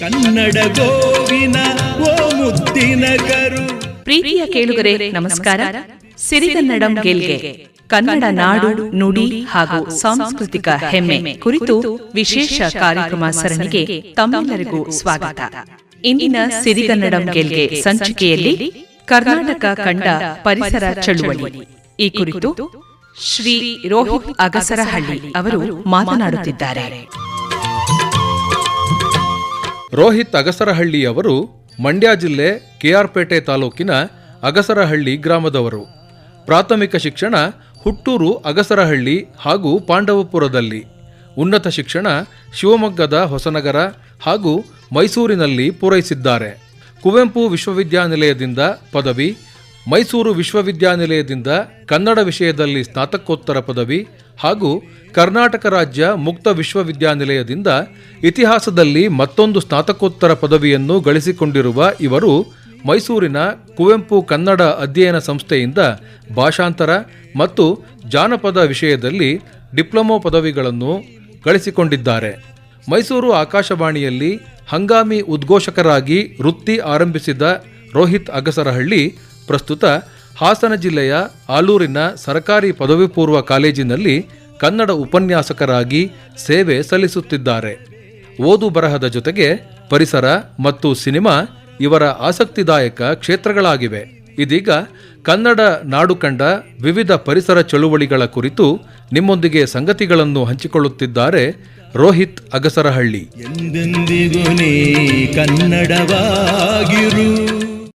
ಕನ್ನಡ ಗೋವಿನ ಓ ಮುದ್ದಿನ ಕರು. ಪ್ರೀತಿಯ ಕೇಳುಗರೆ ನಮಸ್ಕಾರ. ಸಿರಿಗನ್ನಡಂ ಗೆಲ್ಗೆ. ಕನ್ನಡ ನಾಡು ನುಡಿ ಹಾಗೂ ಸಾಂಸ್ಕೃತಿಕ ಹೆಮ್ಮೆ. ಕುರಿತು ವಿಶೇಷ ಕಾರ್ಯಕ್ರಮ ಸರಣಿಗೆ ತಮ್ಮೆಲ್ಲರಿಗೂ ಸ್ವಾಗತ. ಇಂದಿನ ಸಿರಿಗನ್ನಡಂ ಗೆಲ್ಗೆ ಸಂಚಿಕೆಯಲ್ಲಿ ಕರ್ನಾಟಕ ಕಂಡ ಪರಿಸರ ಚಳುವಳಿ. ಈ ಕುರಿತು ಶ್ರೀ ರೋಹಿತ್ ಅಗಸರಹಳ್ಳಿ ಅವರು ಮಾತನಾಡುತ್ತಿದ್ದಾರೆ. ರೋಹಿತ್ ಅಗಸರಹಳ್ಳಿಯವರು ಮಂಡ್ಯ ಜಿಲ್ಲೆ ಕೆಆರ್ಪೇಟೆ ತಾಲೂಕಿನ ಅಗಸರಹಳ್ಳಿ ಗ್ರಾಮದವರು. ಪ್ರಾಥಮಿಕ ಶಿಕ್ಷಣ ಹುಟ್ಟೂರು ಅಗಸರಹಳ್ಳಿ ಹಾಗೂ ಪಾಂಡವಪುರದಲ್ಲಿ. ಉನ್ನತ ಶಿಕ್ಷಣ ಶಿವಮೊಗ್ಗದ ಹೊಸನಗರ ಹಾಗೂ ಮೈಸೂರಿನಲ್ಲಿ ಪೂರೈಸಿದ್ದಾರೆ. ಕುವೆಂಪು ವಿಶ್ವವಿದ್ಯಾನಿಲಯದಿಂದ ಪದವಿ, ಮೈಸೂರು ವಿಶ್ವವಿದ್ಯಾನಿಲಯದಿಂದ ಕನ್ನಡ ವಿಷಯದಲ್ಲಿ ಸ್ನಾತಕೋತ್ತರ ಪದವಿ ಹಾಗೂ ಕರ್ನಾಟಕ ರಾಜ್ಯ ಮುಕ್ತ ವಿಶ್ವವಿದ್ಯಾನಿಲಯದಿಂದ ಇತಿಹಾಸದಲ್ಲಿ ಮತ್ತೊಂದು ಸ್ನಾತಕೋತ್ತರ ಪದವಿಯನ್ನು ಗಳಿಸಿಕೊಂಡಿರುವ ಇವರು ಮೈಸೂರಿನ ಕುವೆಂಪು ಕನ್ನಡ ಅಧ್ಯಯನ ಸಂಸ್ಥೆಯಿಂದ ಭಾಷಾಂತರ ಮತ್ತು ಜಾನಪದ ವಿಷಯದಲ್ಲಿ ಡಿಪ್ಲೊಮೊ ಪದವಿಗಳನ್ನು ಗಳಿಸಿಕೊಂಡಿದ್ದಾರೆ. ಮೈಸೂರು ಆಕಾಶವಾಣಿಯಲ್ಲಿ ಹಂಗಾಮಿ ಉದ್ಘೋಷಕರಾಗಿ ವೃತ್ತಿ ಆರಂಭಿಸಿದ ರೋಹಿತ್ ಅಗಸರಹಳ್ಳಿ ಪ್ರಸ್ತುತ ಹಾಸನ ಜಿಲ್ಲೆಯ ಆಲೂರಿನ ಸರ್ಕಾರಿ ಪದವಿ ಪೂರ್ವ ಕಾಲೇಜಿನಲ್ಲಿ ಕನ್ನಡ ಉಪನ್ಯಾಸಕರಾಗಿ ಸೇವೆ ಸಲ್ಲಿಸುತ್ತಿದ್ದಾರೆ. ಓದು ಬರಹದ ಜೊತೆಗೆ ಪರಿಸರ ಮತ್ತು ಸಿನಿಮಾ ಇವರ ಆಸಕ್ತಿದಾಯಕ ಕ್ಷೇತ್ರಗಳಾಗಿವೆ. ಇದೀಗ ಕನ್ನಡ ನಾಡು ಕಂಡ ವಿವಿಧ ಪರಿಸರ ಚಳುವಳಿಗಳ ಕುರಿತು ನಿಮ್ಮೊಂದಿಗೆ ಸಂಗತಿಗಳನ್ನು ಹಂಚಿಕೊಳ್ಳುತ್ತಿದ್ದಾರೆ ರೋಹಿತ್ ಅಗಸರಹಳ್ಳಿ. ಎಂದೆಂದಿಗೂ ನೀ ಕನ್ನಡವಾಗಿರು.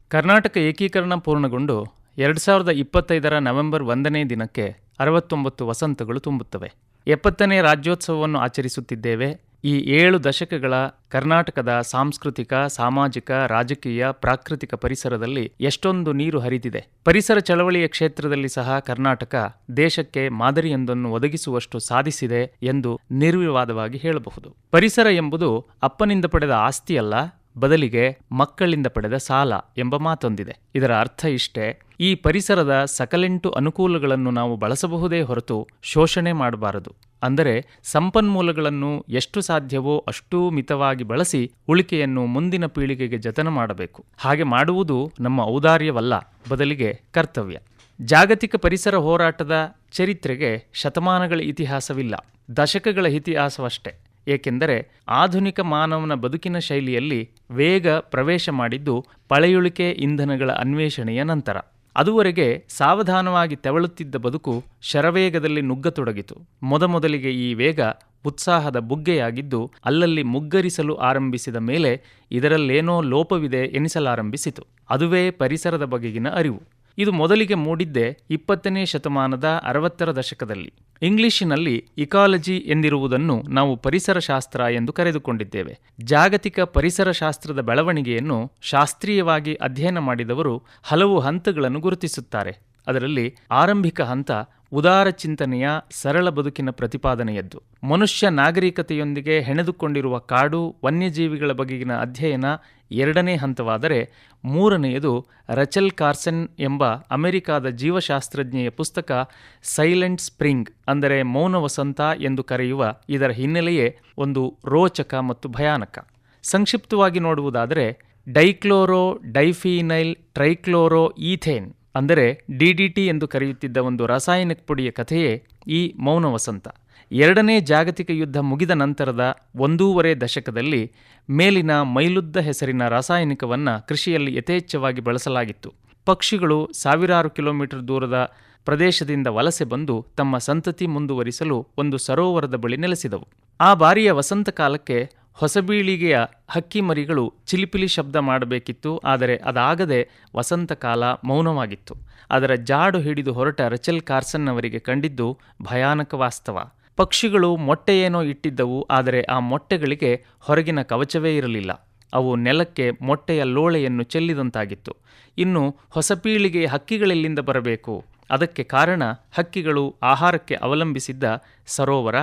ಕರ್ನಾಟಕ ಏಕೀಕರಣ ಪೂರ್ಣಗೊಂಡು ಎರಡು ಸಾವಿರದ ಇಪ್ಪತ್ತೈದರ ನವೆಂಬರ್ ಒಂದನೇ ದಿನಕ್ಕೆ ಅರವತ್ತೊಂಬತ್ತು ವಸಂತಗಳು ತುಂಬುತ್ತವೆ. ಎಪ್ಪತ್ತನೇ ರಾಜ್ಯೋತ್ಸವವನ್ನು ಆಚರಿಸುತ್ತಿದ್ದೇವೆ. ಈ ಏಳು ದಶಕಗಳ ಕರ್ನಾಟಕದ ಸಾಂಸ್ಕೃತಿಕ, ಸಾಮಾಜಿಕ, ರಾಜಕೀಯ, ಪ್ರಾಕೃತಿಕ ಪರಿಸರದಲ್ಲಿ ಎಷ್ಟೊಂದು ನೀರು ಹರಿದಿದೆ. ಪರಿಸರ ಚಳವಳಿಯ ಕ್ಷೇತ್ರದಲ್ಲಿ ಸಹ ಕರ್ನಾಟಕ ದೇಶಕ್ಕೆ ಮಾದರಿಯೊಂದನ್ನು ಒದಗಿಸುವಷ್ಟು ಸಾಧಿಸಿದೆ ಎಂದು ನಿರ್ವಿವಾದವಾಗಿ ಹೇಳಬಹುದು. ಪರಿಸರ ಎಂಬುದು ಅಪ್ಪನಿಂದ ಪಡೆದ ಆಸ್ತಿಯಲ್ಲ ಬದಲಿಗೆ ಮಕ್ಕಳಿಂದ ಪಡೆದ ಸಾಲ ಎಂಬ ಮಾತೊಂದಿದೆ. ಇದರ ಅರ್ಥ ಇಷ್ಟೇ, ಈ ಪರಿಸರದ ಸಕಲೆಂಟು ಅನುಕೂಲಗಳನ್ನು ನಾವು ಬಳಸಬಹುದೇ ಹೊರತು ಶೋಷಣೆ ಮಾಡಬಾರದು. ಅಂದರೆ ಸಂಪನ್ಮೂಲಗಳನ್ನು ಎಷ್ಟು ಸಾಧ್ಯವೋ ಅಷ್ಟೂ ಮಿತವಾಗಿ ಬಳಸಿ ಉಳಿಕೆಯನ್ನು ಮುಂದಿನ ಪೀಳಿಗೆಗೆ ಜತನ ಮಾಡಬೇಕು. ಹಾಗೆ ಮಾಡುವುದು ನಮ್ಮ ಔದಾರ್ಯವಲ್ಲ, ಬದಲಿಗೆ ಕರ್ತವ್ಯ. ಜಾಗತಿಕ ಪರಿಸರ ಹೋರಾಟದ ಚರಿತ್ರೆಗೆ ಶತಮಾನಗಳ ಇತಿಹಾಸವಿಲ್ಲ, ದಶಕಗಳ ಇತಿಹಾಸವಷ್ಟೇ. ಏಕೆಂದರೆ ಆಧುನಿಕ ಮಾನವನ ಬದುಕಿನ ಶೈಲಿಯಲ್ಲಿ ವೇಗ ಪ್ರವೇಶ ಮಾಡಿದ್ದು ಪಳೆಯುಳಿಕೆ ಇಂಧನಗಳ ಅನ್ವೇಷಣೆಯ ನಂತರ. ಅದುವರೆಗೆ ಸಾವಧಾನವಾಗಿ ತೆವಳುತ್ತಿದ್ದ ಬದುಕು ಶರವೇಗದಲ್ಲಿ ನುಗ್ಗತೊಡಗಿತು. ಮೊದಮೊದಲಿಗೆ ಈ ವೇಗ ಉತ್ಸಾಹದ ಬುಗ್ಗೆಯಾಗಿದ್ದು ಅಲ್ಲಲ್ಲಿ ಮುಗ್ಗರಿಸಲು ಆರಂಭಿಸಿದ ಮೇಲೆ ಇದರಲ್ಲೇನೋ ಲೋಪವಿದೆ ಎನಿಸಲಾರಂಭಿಸಿತು. ಅದುವೇ ಪರಿಸರದ ಬಗೆಗಿನ ಅರಿವು. ಇದು ಮೊದಲಿಗೆ ಮೂಡಿದ್ದೆ ಇಪ್ಪತ್ತನೇ ಶತಮಾನದ ಅರವತ್ತರ ದಶಕದಲ್ಲಿ. ಇಂಗ್ಲಿಶಿನಲ್ಲಿ ಇಕಾಲಜಿ ಎಂದಿರುವುದನ್ನು ನಾವು ಪರಿಸರಶಾಸ್ತ್ರ ಎಂದು ಕರೆದುಕೊಂಡಿದ್ದೇವೆ. ಜಾಗತಿಕ ಪರಿಸರಶಾಸ್ತ್ರದ ಬೆಳವಣಿಗೆಯನ್ನು ಶಾಸ್ತ್ರೀಯವಾಗಿ ಅಧ್ಯಯನ ಮಾಡಿದವರು ಹಲವು ಹಂತಗಳನ್ನು ಗುರುತಿಸುತ್ತಾರೆ. ಅದರಲ್ಲಿ ಆರಂಭಿಕ ಹಂತ ಉದಾರ ಚಿಂತನೆಯ ಸರಳ ಬದುಕಿನ ಪ್ರತಿಪಾದನೆಯದ್ದು. ಮನುಷ್ಯ ನಾಗರಿಕತೆಯೊಂದಿಗೆ ಹೆಣೆದುಕೊಂಡಿರುವ ಕಾಡು ವನ್ಯಜೀವಿಗಳ ಬಗೆಗಿನ ಅಧ್ಯಯನ ಎರಡನೇ ಹಂತವಾದರೆ ಮೂರನೆಯದು ರಚಲ್ ಕಾರ್ಸನ್ ಎಂಬ ಅಮೆರಿಕಾದ ಜೀವಶಾಸ್ತ್ರಜ್ಞೆಯ ಪುಸ್ತಕ ಸೈಲೆಂಟ್ ಸ್ಪ್ರಿಂಗ್ ಅಂದರೆ ಮೌನ ವಸಂತ ಎಂದು ಕರೆಯುವ ಇದರ ಹಿನ್ನೆಲೆಯೇ ಒಂದು ರೋಚಕ ಮತ್ತು ಭಯಾನಕ. ಸಂಕ್ಷಿಪ್ತವಾಗಿ ನೋಡುವುದಾದರೆ ಡೈಕ್ಲೋರೋ ಡೈಫೀನೈಲ್ ಟ್ರೈಕ್ಲೋರೋ ಈಥೇನ್. ಅಂದರೆ ಡಿಡಿಟಿ ಎಂದು ಕರೆಯುತ್ತಿದ್ದ ಒಂದು ರಾಸಾಯನಿಕ ಪುಡಿಯ ಕಥೆಯೇ ಈ ಮೌನ ವಸಂತ ಎರಡನೇ ಜಾಗತಿಕ ಯುದ್ಧ ಮುಗಿದ ನಂತರದ ಒಂದೂವರೆ ದಶಕದಲ್ಲಿ ಮೇಲಿನ ಮೈಲುದ್ದ ಹೆಸರಿನ ರಾಸಾಯನಿಕವನ್ನು ಕೃಷಿಯಲ್ಲಿ ಯಥೇಚ್ಛವಾಗಿ ಬಳಸಲಾಗಿತ್ತು. ಪಕ್ಷಿಗಳು ಸಾವಿರಾರು ಕಿಲೋಮೀಟರ್ ದೂರದ ಪ್ರದೇಶದಿಂದ ವಲಸೆ ಬಂದು ತಮ್ಮ ಸಂತತಿ ಮುಂದುವರಿಸಲು ಒಂದು ಸರೋವರದ ಬಳಿ ನೆಲೆಸಿದವು. ಆ ಬಾರಿಯ ವಸಂತ ಕಾಲಕ್ಕೆ ಹೊಸಬೀಳಿಗೆಯ ಹಕ್ಕಿ ಮರಿಗಳು ಚಿಲಿಪಿಲಿ ಶಬ್ದ ಮಾಡಬೇಕಿತ್ತು, ಆದರೆ ಅದಾಗದೆ ವಸಂತಕಾಲ ಮೌನವಾಗಿತ್ತು. ಅದರ ಜಾಡು ಹಿಡಿದು ಹೊರಟ ರಚಲ್ ಕಾರ್ಸನ್ ಅವರಿಗೆ ಕಂಡಿದ್ದು ಭಯಾನಕ ವಾಸ್ತವ. ಪಕ್ಷಿಗಳು ಮೊಟ್ಟೆಯೇನೋ ಇಟ್ಟಿದ್ದವು, ಆದರೆ ಆ ಮೊಟ್ಟೆಗಳಿಗೆ ಹೊರಗಿನ ಕವಚವೇ ಇರಲಿಲ್ಲ. ಅವು ನೆಲಕ್ಕೆ ಮೊಟ್ಟೆಯ ಲೋಳೆಯನ್ನು ಚೆಲ್ಲಿದಂತಾಗಿತ್ತು. ಇನ್ನು ಹೊಸ ಪೀಳಿಗೆಯ ಹಕ್ಕಿಗಳೆಲ್ಲಿಂದ ಬರಬೇಕು? ಅದಕ್ಕೆ ಕಾರಣ ಹಕ್ಕಿಗಳು ಆಹಾರಕ್ಕೆ ಅವಲಂಬಿಸಿದ್ದ ಸರೋವರ.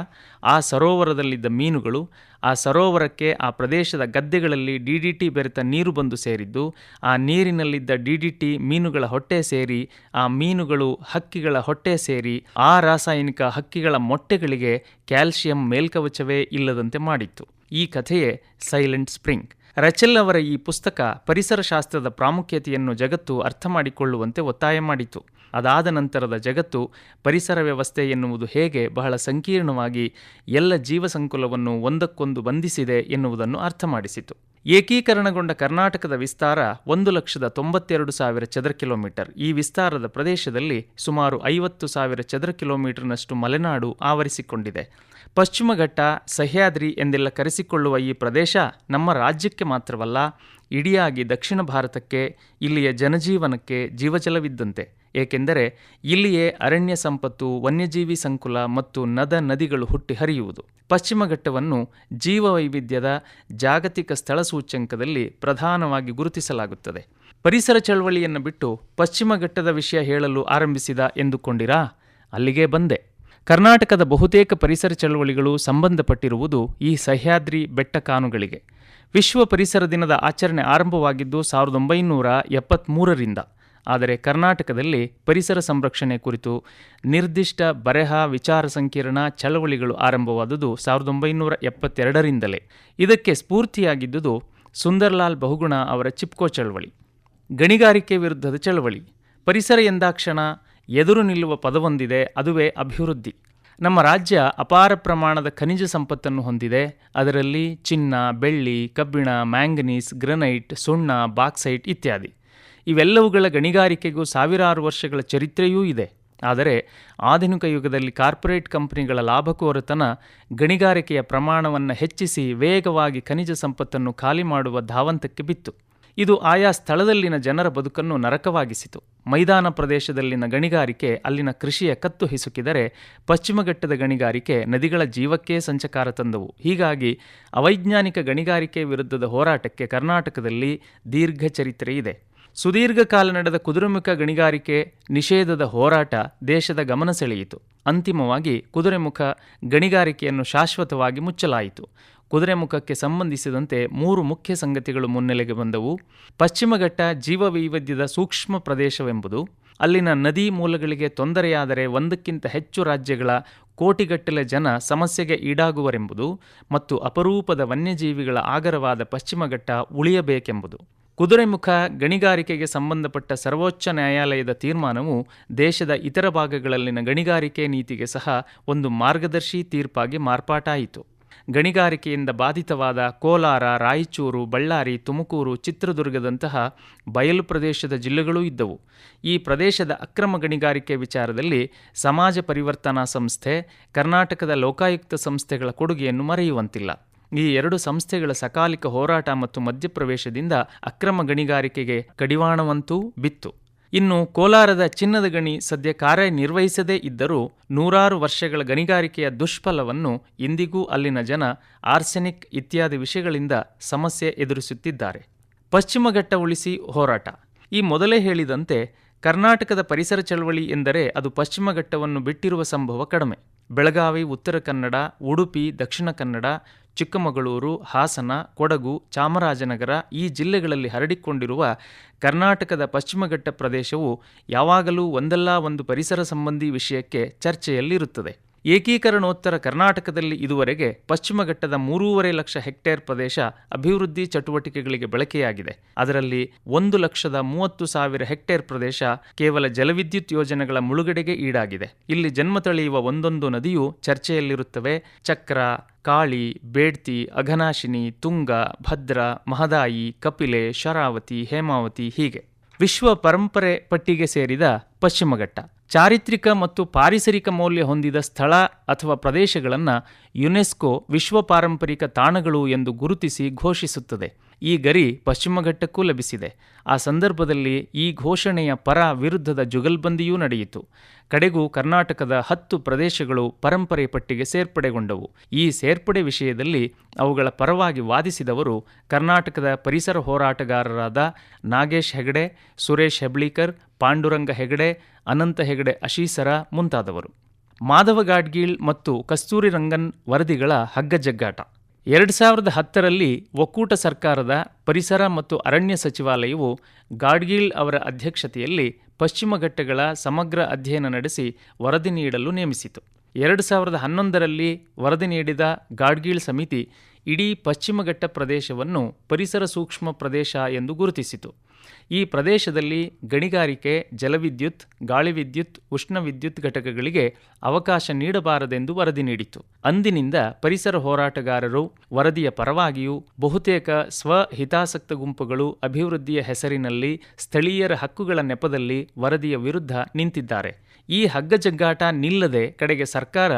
ಆ ಸರೋವರದಲ್ಲಿದ್ದ ಮೀನುಗಳು, ಆ ಸರೋವರಕ್ಕೆ ಆ ಪ್ರದೇಶದ ಗದ್ದೆಗಳಲ್ಲಿ ಡಿ ಡಿ ಟಿ ಬೆರೆತ ನೀರು ಬಂದು ಸೇರಿದ್ದು, ಆ ನೀರಿನಲ್ಲಿದ್ದ ಡಿ ಡಿ ಟಿ ಮೀನುಗಳ ಹೊಟ್ಟೆ ಸೇರಿ, ಆ ಮೀನುಗಳು ಹಕ್ಕಿಗಳ ಹೊಟ್ಟೆ ಸೇರಿ, ಆ ರಾಸಾಯನಿಕ ಹಕ್ಕಿಗಳ ಮೊಟ್ಟೆಗಳಿಗೆ ಕ್ಯಾಲ್ಸಿಯಂ ಮೇಲ್ಕವಚವೇ ಇಲ್ಲದಂತೆ ಮಾಡಿತ್ತು. ಈ ಕಥೆಯೇ ಸೈಲೆಂಟ್ ಸ್ಪ್ರಿಂಗ್. ರಚೆಲ್ ಅವರ ಈ ಪುಸ್ತಕ ಪರಿಸರಶಾಸ್ತ್ರದ ಪ್ರಾಮುಖ್ಯತೆಯನ್ನು ಜಗತ್ತು ಅರ್ಥ ಮಾಡಿಕೊಳ್ಳುವಂತೆ ಒತ್ತಾಯ ಮಾಡಿತು. ಅದಾದ ನಂತರದ ಜಗತ್ತು ಪರಿಸರ ವ್ಯವಸ್ಥೆ ಎನ್ನುವುದು ಹೇಗೆ ಬಹಳ ಸಂಕೀರ್ಣವಾಗಿ ಎಲ್ಲ ಜೀವಸಂಕುಲವನ್ನು ಒಂದಕ್ಕೊಂದು ಬಂಧಿಸಿದೆ ಎನ್ನುವುದನ್ನು ಅರ್ಥ ಮಾಡಿಸಿತು ಏಕೀಕರಣಗೊಂಡ ಕರ್ನಾಟಕದ ವಿಸ್ತಾರ ಒಂದು ಲಕ್ಷದ ತೊಂಬತ್ತೆರಡು ಸಾವಿರ ಚದರ ಕಿಲೋಮೀಟರ್. ಈ ವಿಸ್ತಾರದ ಪ್ರದೇಶದಲ್ಲಿ ಸುಮಾರು ಐವತ್ತು ಸಾವಿರ ಚದರ ಕಿಲೋಮೀಟರ್ನಷ್ಟು ಮಲೆನಾಡು ಆವರಿಸಿಕೊಂಡಿದೆ. ಪಶ್ಚಿಮ ಘಟ್ಟ ಸಹ್ಯಾದ್ರಿ ಎಂದೆಲ್ಲ ಕರೆಸಿಕೊಳ್ಳುವ ಈ ಪ್ರದೇಶ ನಮ್ಮ ರಾಜ್ಯಕ್ಕೆ ಮಾತ್ರವಲ್ಲ, ಇಡಿಯಾಗಿ ದಕ್ಷಿಣ ಭಾರತಕ್ಕೆ, ಇಲ್ಲಿಯ ಜನಜೀವನಕ್ಕೆ ಜೀವಜಲವಿದ್ದಂತೆ. ಏಕೆಂದರೆ ಇಲ್ಲಿಯೇ ಅರಣ್ಯ ಸಂಪತ್ತು, ವನ್ಯಜೀವಿ ಸಂಕುಲ ಮತ್ತು ನದ ನದಿಗಳು ಹುಟ್ಟಿ ಹರಿಯುವುದು. ಪಶ್ಚಿಮ ಘಟ್ಟವನ್ನು ಜೀವವೈವಿಧ್ಯದ ಜಾಗತಿಕ ಸ್ಥಳ ಸೂಚ್ಯಂಕದಲ್ಲಿ ಪ್ರಧಾನವಾಗಿ ಗುರುತಿಸಲಾಗುತ್ತದೆ. ಪರಿಸರ ಚಳವಳಿಯನ್ನು ಬಿಟ್ಟು ಪಶ್ಚಿಮ ಘಟ್ಟದ ವಿಷಯ ಹೇಳಲು ಆರಂಭಿಸಿದ ಎಂದುಕೊಂಡಿರಾ? ಅಲ್ಲಿಗೆ ಬಂದೆ. ಕರ್ನಾಟಕದ ಬಹುತೇಕ ಪರಿಸರ ಚಳವಳಿಗಳು ಸಂಬಂಧಪಟ್ಟಿರುವುದು ಈ ಸಹ್ಯಾದ್ರಿ ಬೆಟ್ಟ ಕಾನುಗಳಿಗೆ. ವಿಶ್ವ ಪರಿಸರ ದಿನದ ಆಚರಣೆ ಆರಂಭವಾಗಿದ್ದು ಸಾವಿರದ ಒಂಬೈನೂರ ಎಪ್ಪತ್ತ್ಮೂರರಿಂದ ಆದರೆ ಕರ್ನಾಟಕದಲ್ಲಿ ಪರಿಸರ ಸಂರಕ್ಷಣೆ ಕುರಿತು ನಿರ್ದಿಷ್ಟ ಬರೆಹ ವಿಚಾರ ಸಂಕಿರಣ ಚಳವಳಿಗಳು ಆರಂಭವಾದುದು ಸಾವಿರದ ಒಂಬೈನೂರ ಎಪ್ಪತ್ತೆರಡರಿಂದಲೇ. ಇದಕ್ಕೆ ಸ್ಫೂರ್ತಿಯಾಗಿದ್ದುದು ಸುಂದರ್ಲಾಲ್ ಬಹುಗುಣ ಅವರ ಚಿಪ್ಕೋ ಚಳವಳಿ. ಗಣಿಗಾರಿಕೆ ವಿರುದ್ಧದ ಚಳವಳಿ. ಪರಿಸರ ಎಂದಾಕ್ಷಣ, ಎದುರು ನಿಲ್ಲುವ ಪದವೊಂದಿದೆ, ಅದುವೇ ಅಭಿವೃದ್ಧಿ. ನಮ್ಮ ರಾಜ್ಯ ಅಪಾರ ಪ್ರಮಾಣದ ಖನಿಜ ಸಂಪತ್ತನ್ನು ಹೊಂದಿದೆ. ಅದರಲ್ಲಿ ಚಿನ್ನ, ಬೆಳ್ಳಿ, ಕಬ್ಬಿಣ, ಮ್ಯಾಂಗನೀಸ್, ಗ್ರನೈಟ್, ಸುಣ್ಣ, ಬಾಕ್ಸೈಟ್ ಇತ್ಯಾದಿ. ಇವೆಲ್ಲವುಗಳ ಗಣಿಗಾರಿಕೆಗೂ ಸಾವಿರಾರು ವರ್ಷಗಳ ಚರಿತ್ರೆಯೂ ಇದೆ. ಆದರೆ ಆಧುನಿಕ ಯುಗದಲ್ಲಿ ಕಾರ್ಪೊರೇಟ್ ಕಂಪನಿಗಳ ಲಾಭಕೋರತನ ಗಣಿಗಾರಿಕೆಯ ಪ್ರಮಾಣವನ್ನು ಹೆಚ್ಚಿಸಿ ವೇಗವಾಗಿ ಖನಿಜ ಸಂಪತ್ತನ್ನು ಖಾಲಿ ಮಾಡುವ ಧಾವಂತಕ್ಕೆ ಬಿತ್ತು. ಇದು ಆಯಾ ಸ್ಥಳದಲ್ಲಿನ ಜನರ ಬದುಕನ್ನು ನರಕವಾಗಿಸಿತು. ಮೈದಾನ ಪ್ರದೇಶದಲ್ಲಿನ ಗಣಿಗಾರಿಕೆ ಅಲ್ಲಿನ ಕೃಷಿಯ ಕತ್ತು ಹಿಸುಕಿದರೆ ಪಶ್ಚಿಮಘಟ್ಟದ ಗಣಿಗಾರಿಕೆ ನದಿಗಳ ಜೀವಕ್ಕೇ ಸಂಚಕಾರ ತಂದವು. ಹೀಗಾಗಿ ಅವೈಜ್ಞಾನಿಕ ಗಣಿಗಾರಿಕೆ ವಿರುದ್ಧದ ಹೋರಾಟಕ್ಕೆ ಕರ್ನಾಟಕದಲ್ಲಿ ದೀರ್ಘ ಚರಿತ್ರೆ ಇದೆ. ಸುದೀರ್ಘ ಕಾಲ ನಡೆದ ಕುದುರೆಮುಖ ಗಣಿಗಾರಿಕೆ ನಿಷೇಧದ ಹೋರಾಟ ದೇಶದ ಗಮನ ಸೆಳೆಯಿತು. ಅಂತಿಮವಾಗಿ ಕುದುರೆಮುಖ ಗಣಿಗಾರಿಕೆಯನ್ನು ಶಾಶ್ವತವಾಗಿ ಮುಚ್ಚಲಾಯಿತು. ಕುದುರೆಮುಖಕ್ಕೆ ಸಂಬಂಧಿಸಿದಂತೆ ಮೂರು ಮುಖ್ಯ ಸಂಗತಿಗಳು ಮುನ್ನೆಲೆಗೆ ಬಂದವು. ಪಶ್ಚಿಮಘಟ್ಟ ಜೀವವೈವಿಧ್ಯದ ಸೂಕ್ಷ್ಮ ಪ್ರದೇಶವೆಂಬುದು, ಅಲ್ಲಿನ ನದಿ ಮೂಲಗಳಿಗೆ ತೊಂದರೆಯಾದರೆ ಒಂದಕ್ಕಿಂತ ಹೆಚ್ಚು ರಾಜ್ಯಗಳ ಕೋಟಿಗಟ್ಟಲೆ ಜನ ಸಮಸ್ಯೆಗೆ ಈಡಾಗುವರೆಂಬುದು ಮತ್ತು ಅಪರೂಪದ ವನ್ಯಜೀವಿಗಳ ಆಗರವಾದ ಪಶ್ಚಿಮ ಘಟ್ಟ ಉಳಿಯಬೇಕೆಂಬುದು. ಕುದುರೆಮುಖ ಗಣಿಗಾರಿಕೆಗೆ ಸಂಬಂಧಪಟ್ಟ ಸರ್ವೋಚ್ಚ ನ್ಯಾಯಾಲಯದ ತೀರ್ಮಾನವು ದೇಶದ ಇತರ ಭಾಗಗಳಲ್ಲಿನ ಗಣಿಗಾರಿಕೆ ನೀತಿಗೆ ಸಹ ಒಂದು ಮಾರ್ಗದರ್ಶಿ ತೀರ್ಪಾಗಿ ಮಾರ್ಪಾಟಾಯಿತು. ಗಣಿಗಾರಿಕೆಯಿಂದ ಬಾಧಿತವಾದ ಕೋಲಾರ, ರಾಯಚೂರು, ಬಳ್ಳಾರಿ, ತುಮಕೂರು, ಚಿತ್ರದುರ್ಗದಂತಹ ಬಯಲು ಪ್ರದೇಶದ ಜಿಲ್ಲೆಗಳೂ ಇದ್ದವು. ಈ ಪ್ರದೇಶದ ಅಕ್ರಮ ಗಣಿಗಾರಿಕೆ ವಿಚಾರದಲ್ಲಿ ಸಮಾಜ ಪರಿವರ್ತನಾ ಸಂಸ್ಥೆ, ಕರ್ನಾಟಕದ ಲೋಕಾಯುಕ್ತ ಸಂಸ್ಥೆಗಳ ಕೊಡುಗೆಯನ್ನು ಮರೆಯುವಂತಿಲ್ಲ. ಈ ಎರಡು ಸಂಸ್ಥೆಗಳ ಸಕಾಲಿಕ ಹೋರಾಟ ಮತ್ತು ಮಧ್ಯಪ್ರವೇಶದಿಂದ ಅಕ್ರಮ ಗಣಿಗಾರಿಕೆಗೆ ಕಡಿವಾಣವಂತೂ ಬಿತ್ತು. ಇನ್ನು ಕೋಲಾರದ ಚಿನ್ನದ ಗಣಿ ಸದ್ಯ ಕಾರ್ಯನಿರ್ವಹಿಸದೇ ಇದ್ದರೂ ನೂರಾರು ವರ್ಷಗಳ ಗಣಿಗಾರಿಕೆಯ ದುಷ್ಫಲವನ್ನು ಇಂದಿಗೂ ಅಲ್ಲಿನ ಜನ ಆರ್ಸೆನಿಕ್ ಇತ್ಯಾದಿ ವಿಷಯಗಳಿಂದ ಸಮಸ್ಯೆ ಎದುರಿಸುತ್ತಿದ್ದಾರೆ. ಪಶ್ಚಿಮ ಘಟ್ಟ ಉಳಿಸಿ ಹೋರಾಟ. ಈ ಮೊದಲೇ ಹೇಳಿದಂತೆ ಕರ್ನಾಟಕದ ಪರಿಸರ ಚಳವಳಿ ಎಂದರೆ ಅದು ಪಶ್ಚಿಮ ಘಟ್ಟವನ್ನು ಬಿಟ್ಟಿರುವ ಸಂಭವ ಕಡಿಮೆ. ಬೆಳಗಾವಿ, ಉತ್ತರ ಕನ್ನಡ, ಉಡುಪಿ, ದಕ್ಷಿಣ ಕನ್ನಡ ಚಿಕ್ಕಮಗಳೂರು, ಹಾಸನ, ಕೊಡಗು, ಚಾಮರಾಜನಗರ ಈ ಜಿಲ್ಲೆಗಳಲ್ಲಿ ಹರಡಿಕೊಂಡಿರುವ ಕರ್ನಾಟಕದ ಪಶ್ಚಿಮಘಟ್ಟ ಪ್ರದೇಶವು ಯಾವಾಗಲೂ ಒಂದಲ್ಲ ಒಂದು ಪರಿಸರ ಸಂಬಂಧಿ ವಿಷಯಕ್ಕೆ ಚರ್ಚೆಯಲ್ಲಿರುತ್ತದೆ. ಏಕೀಕರಣೋತ್ತರ ಕರ್ನಾಟಕದಲ್ಲಿ ಇದುವರೆಗೆ ಪಶ್ಚಿಮ ಘಟ್ಟದ ಮೂರೂವರೆ ಲಕ್ಷ ಹೆಕ್ಟೇರ್ ಪ್ರದೇಶ ಅಭಿವೃದ್ಧಿ ಚಟುವಟಿಕೆಗಳಿಗೆ ಬಳಕೆಯಾಗಿದೆ. ಅದರಲ್ಲಿ ಒಂದು ಲಕ್ಷದ ಮೂವತ್ತು ಸಾವಿರ ಹೆಕ್ಟೇರ್ ಪ್ರದೇಶ ಕೇವಲ ಜಲವಿದ್ಯುತ್ ಯೋಜನೆಗಳ ಮುಳುಗಡೆಗೆ ಈಡಾಗಿದೆ. ಇಲ್ಲಿ ಜನ್ಮ ತಳೆಯುವ ಒಂದೊಂದು ನದಿಯು ಚರ್ಚೆಯಲ್ಲಿರುತ್ತವೆ. ಚಕ್ರ, ಕಾಳಿ, ಬೇಡ್ತಿ, ಅಘನಾಶಿನಿ, ತುಂಗ, ಭದ್ರ, ಮಹದಾಯಿ, ಕಪಿಲೆ, ಶರಾವತಿ, ಹೇಮಾವತಿ ಹೀಗೆ. ವಿಶ್ವ ಪರಂಪರೆ ಪಟ್ಟಿಗೆ ಸೇರಿದ ಪಶ್ಚಿಮಘಟ್ಟ. ಚಾರಿತ್ರಿಕ ಮತ್ತು ಪಾರಿಸರಿಕ ಮೌಲ್ಯ ಹೊಂದಿದ ಸ್ಥಳ ಅಥವಾ ಪ್ರದೇಶಗಳನ್ನು ಯುನೆಸ್ಕೋ ವಿಶ್ವ ಪಾರಂಪರಿಕ ತಾಣಗಳು ಎಂದು ಗುರುತಿಸಿ ಘೋಷಿಸುತ್ತದೆ. ಈ ಗರಿ ಪಶ್ಚಿಮಘಟ್ಟಕ್ಕೂ ಲಭಿಸಿದೆ. ಆ ಸಂದರ್ಭದಲ್ಲಿ ಈ ಘೋಷಣೆಯ ಪರ ವಿರುದ್ಧದ ಜುಗಲ್ಬಂದಿಯೂ ನಡೆಯಿತು. ಕಡೆಗೂ ಕರ್ನಾಟಕದ ಹತ್ತು ಪ್ರದೇಶಗಳು ಪರಂಪರೆ ಪಟ್ಟಿಗೆ ಸೇರ್ಪಡೆಗೊಂಡವು. ಈ ಸೇರ್ಪಡೆ ವಿಷಯದಲ್ಲಿ ಅವುಗಳ ಪರವಾಗಿ ವಾದಿಸಿದವರು ಕರ್ನಾಟಕದ ಪರಿಸರ ಹೋರಾಟಗಾರರಾದ ನಾಗೇಶ್ ಹೆಗಡೆ, ಸುರೇಶ್ ಹೆಬ್ಳೀಕರ್, ಪಾಂಡುರಂಗ ಹೆಗಡೆ, ಅನಂತ ಹೆಗಡೆ ಅಶೀಸರ ಮುಂತಾದವರು. ಮಾಧವ ಗಾಡ್ಗೀಳ್ ಮತ್ತು ಕಸ್ತೂರಿ ರಂಗನ್ ವರದಿಗಳ ಹಗ್ಗಜಗ್ಗಾಟ. ಎರಡು ಸಾವಿರದ ಹತ್ತರಲ್ಲಿ ಒಕ್ಕೂಟ ಸರ್ಕಾರದ ಪರಿಸರ ಮತ್ತು ಅರಣ್ಯ ಸಚಿವಾಲಯವು ಗಾಡ್ಗೀಳ್ ಅವರ ಅಧ್ಯಕ್ಷತೆಯಲ್ಲಿ ಪಶ್ಚಿಮ ಘಟ್ಟಗಳ ಸಮಗ್ರ ಅಧ್ಯಯನ ನಡೆಸಿ ವರದಿ ನೀಡಲು ನೇಮಿಸಿತು. ಎರಡು ಸಾವಿರದ ಹನ್ನೊಂದರಲ್ಲಿ ವರದಿ ನೀಡಿದ ಗಾಡ್ಗೀಳ್ ಸಮಿತಿ ಇಡೀ ಪಶ್ಚಿಮ ಘಟ್ಟ ಪ್ರದೇಶವನ್ನು ಪರಿಸರ ಸೂಕ್ಷ್ಮ ಪ್ರದೇಶ ಎಂದು ಗುರುತಿಸಿತು. ಈ ಪ್ರದೇಶದಲ್ಲಿ ಗಣಿಗಾರಿಕೆ, ಜಲವಿದ್ಯುತ್, ಗಾಳಿವಿದ್ಯುತ್ ಉಷ್ಣ ವಿದ್ಯುತ್ ಘಟಕಗಳಿಗೆ ಅವಕಾಶ ನೀಡಬಾರದೆಂದು ವರದಿ ನೀಡಿತು. ಅಂದಿನಿಂದ ಪರಿಸರ ಹೋರಾಟಗಾರರು ವರದಿಯ ಪರವಾಗಿಯೂ ಬಹುತೇಕ ಸ್ವಹಿತಾಸಕ್ತ ಗುಂಪುಗಳು ಅಭಿವೃದ್ಧಿಯ ಹೆಸರಿನಲ್ಲಿ ಸ್ಥಳೀಯರ ಹಕ್ಕುಗಳ ನೆಪದಲ್ಲಿ ವರದಿಯ ವಿರುದ್ಧ ನಿಂತಿದ್ದಾರೆ. ಈ ಹಗ್ಗಜಗ್ಗಾಟ ನಿಲ್ಲದೆ ಕಡೆಗೆ ಸರ್ಕಾರ